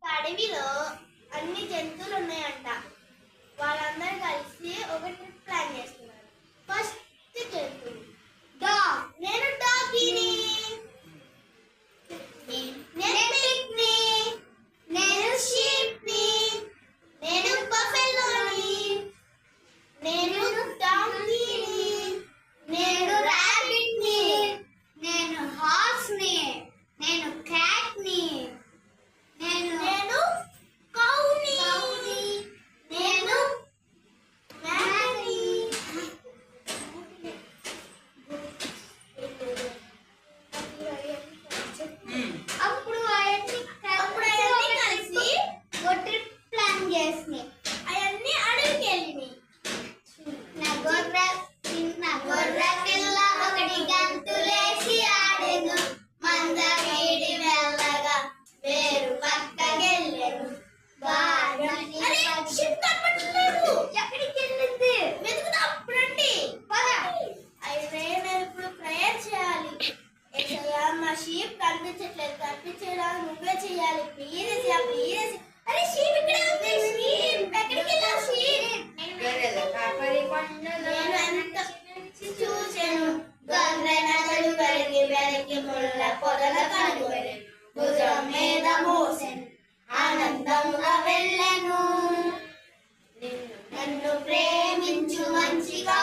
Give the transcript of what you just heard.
快点，米乐！చూచెను గంగనదలు వెలిగి వెలిగి ముళ్ళ పొదల కనుగొని భుజం మీద మోసెను ఆనందంగా నిన్ను ప్రేమించు మంచిగా